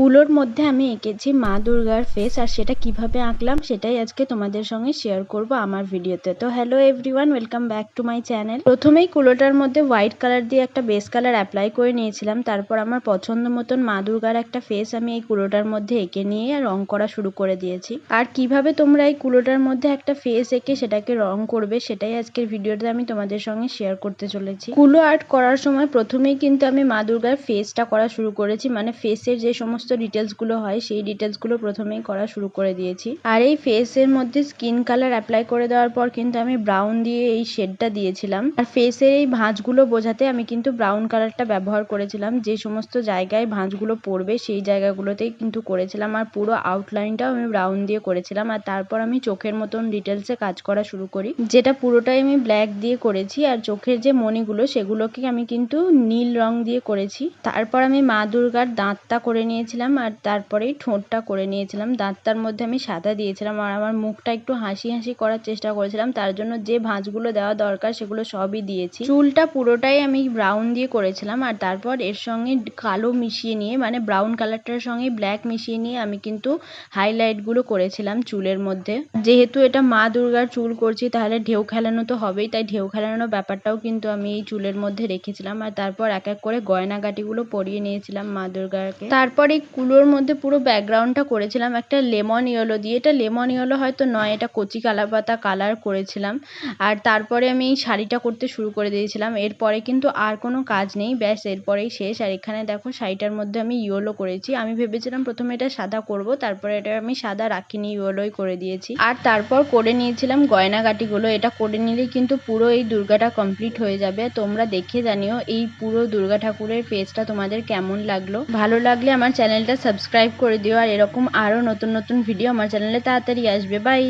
কুলোর মধ্যে আমি এঁকেছি মা দুর্গার ফেস আর সেটা কীভাবে আঁকলাম সেটাই আজকে তোমাদের সঙ্গে শেয়ার করব আমার ভিডিওতে তো hello everyone welcome back to my channel প্রথমেই কুলোটার মধ্যে হোয়াইট কালার দিয়ে একটা বেস কালার অ্যাপ্লাই করে নিয়েছিলাম। তারপর আমার পছন্দ মতন মা দুর্গার একটা ফেস আমি এই কুলোটার মধ্যে এঁকে নিয়ে আর রং করা শুরু করে দিয়েছি। আর কীভাবে তোমরা এই কুলোটার মধ্যে একটা ফেস এঁকে সেটাকে রং করবে সেটাই আজকের ভিডিওতে আমি তোমাদের সঙ্গে শেয়ার করতে চলেছি। কুলো আর্ট করার সময় প্রথমেই কিন্তু আমি মা দুর্গার ফেসটা করা শুরু করেছি। মানে ফেসের যে সমস্ত ডিটেলসগুলো হয়, সেই ডিটেলসগুলো প্রথমেই করা শুরু করে দিয়েছি। আর এই ফেসের মধ্যে স্কিন কালার অ্যাপ্লাই করে দেওয়ার পর কিন্তু আমি ব্রাউন দিয়ে এই শেডটা দিয়েছিলাম। আর ফেসের এই ভাঁজগুলো বোঝাতে আমি কিন্তু ব্রাউন কালারটা ব্যবহার করেছিলাম। যে সমস্ত জায়গায় ভাঁজগুলো পড়বে, সেই জায়গাগুলোতেই কিন্তু করেছিলাম। আর পুরো আউটলাইনটাও আমি ব্রাউন দিয়ে করেছিলাম। আর তারপর আমি চোখের মতন ডিটেলসে কাজ করা শুরু করি। যেটা পুরোটাই আমি ব্ল্যাক দিয়ে করেছি। আর চোখের যে মণিগুলো, সেগুলোকে আমি কিন্তু নীল রং দিয়ে করেছি। তারপর আমি মা দুর্গার দাঁতটা করে নিয়েছিলাম আর তারপরেই ঠোঁটটা করে নিয়েছিলাম। দাঁতটার মধ্যে আমি সাদা দিয়েছিলাম আর আমার মুখটা একটু হাসি হাসি করার চেষ্টা করেছিলাম। তার জন্য যে ভাঁজগুলো দেওয়া দরকার সেগুলো সবই দিয়েছি। চুলটা পুরোটাই আমি ব্রাউন দিয়ে করেছিলাম আর তারপর এর সঙ্গে কালো মিশিয়ে নিয়ে মানে ব্রাউন কালারটার সঙ্গে ব্ল্যাক মিশিয়ে নিয়ে আমি কিন্তু হাইলাইটগুলো করেছিলাম চুলের মধ্যে। যেহেতু এটা মা দুর্গার চুল করছি, তাহলে ঢেউ খেলানো তো হবেই। তাই ঢেউ খেলানো ব্যাপারটাও কিন্তু আমি এই চুলের মধ্যে রেখেছিলাম আর তারপর এক এক করে গয়নাগাটিগুলো পরিয়ে নিয়েছিলাম মা দুর্গাকে। তারপর কুলোর মধ্যে পুরো ব্যাকগ্রাউন্ডটা করেছিলাম। একটা লেমন ইয়েলো দিয়ে। এটা লেমন ইয়েলো হয়তো নয়, এটা কচি কালাপাতা কালার করেছিলাম। আর তারপরে আমি এই শাড়িটা করতে শুরু করে দিয়েছিলাম। এরপরে কিন্তু আর কোনো কাজ নেই, ব্যাস এরপরেই শেষ। আর এখানে দেখো শাড়িটার মধ্যে আমি ইয়েলো করেছি। আমি ভেবেছিলাম প্রথমে এটা সাদা করব, তারপরে এটা আমি সাদা রাখিনি ইয়েলোই করে দিয়েছি। আর তারপর করে নিয়েছিলাম গয়নাগাটিগুলো। এটা করে নিলেই কিন্তু পুরো এই দুর্গাটা কমপ্লিট হয়ে যাবে। তোমরা দেখে জানিও এই পুরো দুর্গা ঠাকুরের ফেসটা তোমাদের কেমন লাগল। ভালো লাগলে আমার চ্যানেলটা সাবস্ক্রাইব করে দিও। আর এরকম আরও নতুন নতুন ভিডিও আমার চ্যানেলে তাড়াতাড়ি আসবে। বাই